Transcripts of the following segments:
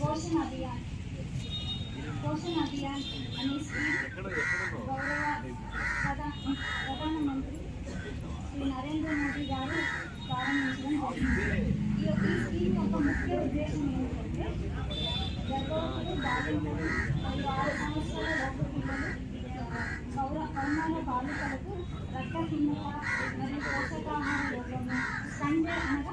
పోషణ అభియాన్. పోషణ అభియాన్ అనే స్కీమ్ గౌరవ ప్రధానమంత్రి శ్రీ నరేంద్ర మోదీ గారు ప్రారంభించడం జరిగింది. ఈ యొక్క స్కీమ్ యొక్క ముఖ్య ఉద్దేశం ఏంటంటే గర్భవతులు బాలింతలు మరియు ఆరు సంవత్సరాల లోపు పిల్లలు గౌరవ పౌమాన బాలికలకు రక్తహీనత మరియు పోషకాహార సండే అనగా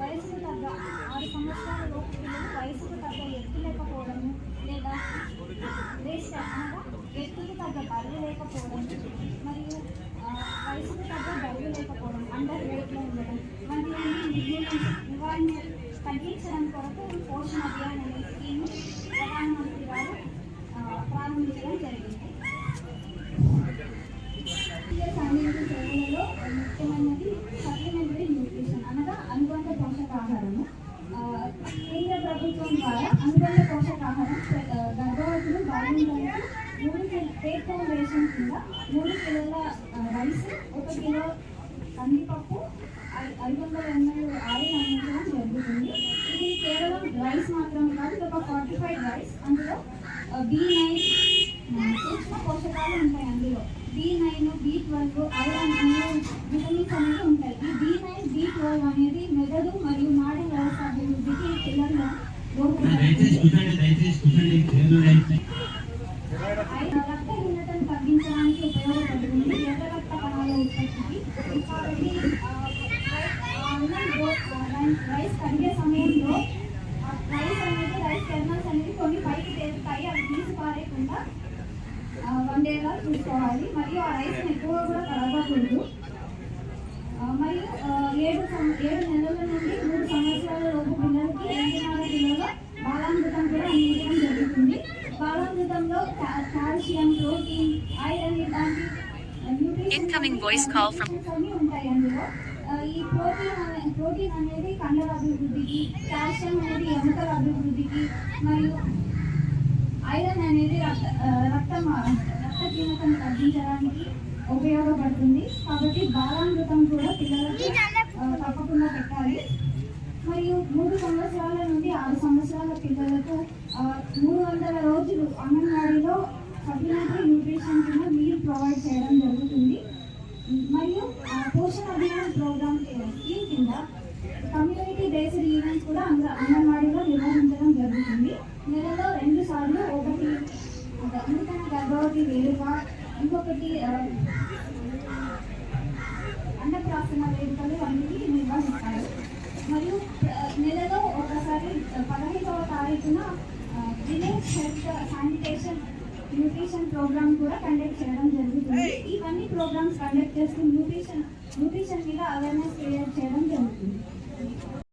వయసుకు తగ్గ ఆరు సంవత్సరాల లోపు పిల్లలు వయసుకు తగ్గ ఎత్తు లేకపోవడము లేదా వేస్ట్ అనగా ఎత్తుకు తగ్గ బరువు లేకపోవడం మరియు వయసుకు తగ్గ బరువు లేకపోవడం అండర్ వెయిట్లో ఉండడం వంటివన్నీ నివారణ తగ్గించడం కొరకు పోషణ అభియాన్ అనే స్కీమ్ ప్రధానమంత్రి గారు ప్రారంభించడం జరిగింది. భారతీయ సేవలలో ముఖ్యమైనది సప్లిమెంటరీ న్యూట్రిషన్ అనగా అనుబంధ పోషకాహారము ఆ, కేంద్ర ద్వారా అనుబంధ పోషకాహారం ఆ, గర్భవతులు బాలింతలకు మూడు కిలో టేక్ కింద మూడు కిలోల రైస్ ఒక కిలో కందిపప్పు ఐదు వందల ఎంఎల్ ఆయిల్ అందించడం జరుగుతుంది ఇది కేవలం రైస్ మాత్రం కాదు ఇది ఒక ఫార్టిఫైడ్ రైస్ అందులో బి నైన్ సూక్ష్మ పోషకాలు ఉంటాయి అందులో. B nine B twelve iron అనే విటమిన్స్ అనేవి ఉంటాయి ఈ బి నైన్ బి ట్వెల్వ్ అనేది మెదడు మరియు నాడీ వ్యవస్థ అభివృద్ధికి పిల్లల్లో దయచేసి కూర్చోండి దయచేసి కూర్చోండి తగ్గించడానికి ఉపయోగపడుతుంది రక్త కణాల ఉత్పత్తికి రైస్ కడిగే సమయంలో రైస్ అనేది రైస్ కెర్నల్స్ అనేది కొన్ని పైకి తేలుతాయి అవి తీసి పారేయకుండా వండేలా చూసుకోవాలి. మరియు ఆ రైస్ని ఎక్కువ కూడా కలగకూడదు ఆ, మరియు ఆ, ఏడు సం- ఏడు నెలల నుండి మూడు సంవత్సరాల లోపు పిల్లలకి ఎనిమిదిన్నర కిలోల బాలామృతం కూడా అందించడం జరుగుతుంది బాలామృతంలో కా- కాల్షియం ప్రోటీన్ ఐరన్ ఇలాంటి voice call from- అన్నీ ఉంటాయి అందులో. ఈ ప్రోటీన్ ప్రోటీన్ అనేది కండల అభివృద్ధికి కాల్షియం అనేది ఎముకల అభివృద్ధికి మరియు ఐరన్ అనేది రక్త రక్తం రక్తహీనతను తగ్గించడానికి ఉపయోగపడుతుంది. కాబట్టి బాలామృతం కూడా పిల్లలకు తప్పకుండా పెట్టాలి. మరియు మూడు సంవత్సరాల నుండి ఆరు సంవత్సరాల పిల్లలకు మూడు వందల రోజులు అంగన్వాడీలో సప్లిమెంటరీ న్యూట్రిషన్ కింద మీరు ప్రొవైడ్ చేయడం జరుగుతుంది. మరియు పోషణ అభియాన్ ప్రోగ్రామ్ స్కీమ్ కింద కమ్యూనిటీ బేస్డ్ ఈవెంట్స్ కూడా అంగ అంగన్వాడీలో నిర్వహించడం జరుగుతుంది. నెలలో రెండు సార్లు ఒకటి ఒక గర్భవతి వేడుక ఇంకొకటి అన్నప్రాసన వేడుకలు అన్నిటి నిర్వహిస్తారు. మరియు నెలలో ఒకసారి పదహైదవ తారీఖున village health sanitation nutrition program కూడా కండక్ట్ చేయడం జరుగుతుంది. ఇవన్నీ ప్రోగ్రామ్స్ కండక్ట్ చేస్తూ న్యూట్రిషన్ న్యూట్రిషన్ మీద అవేర్నెస్ క్రియేట్ చేయడం జరుగుతుంది.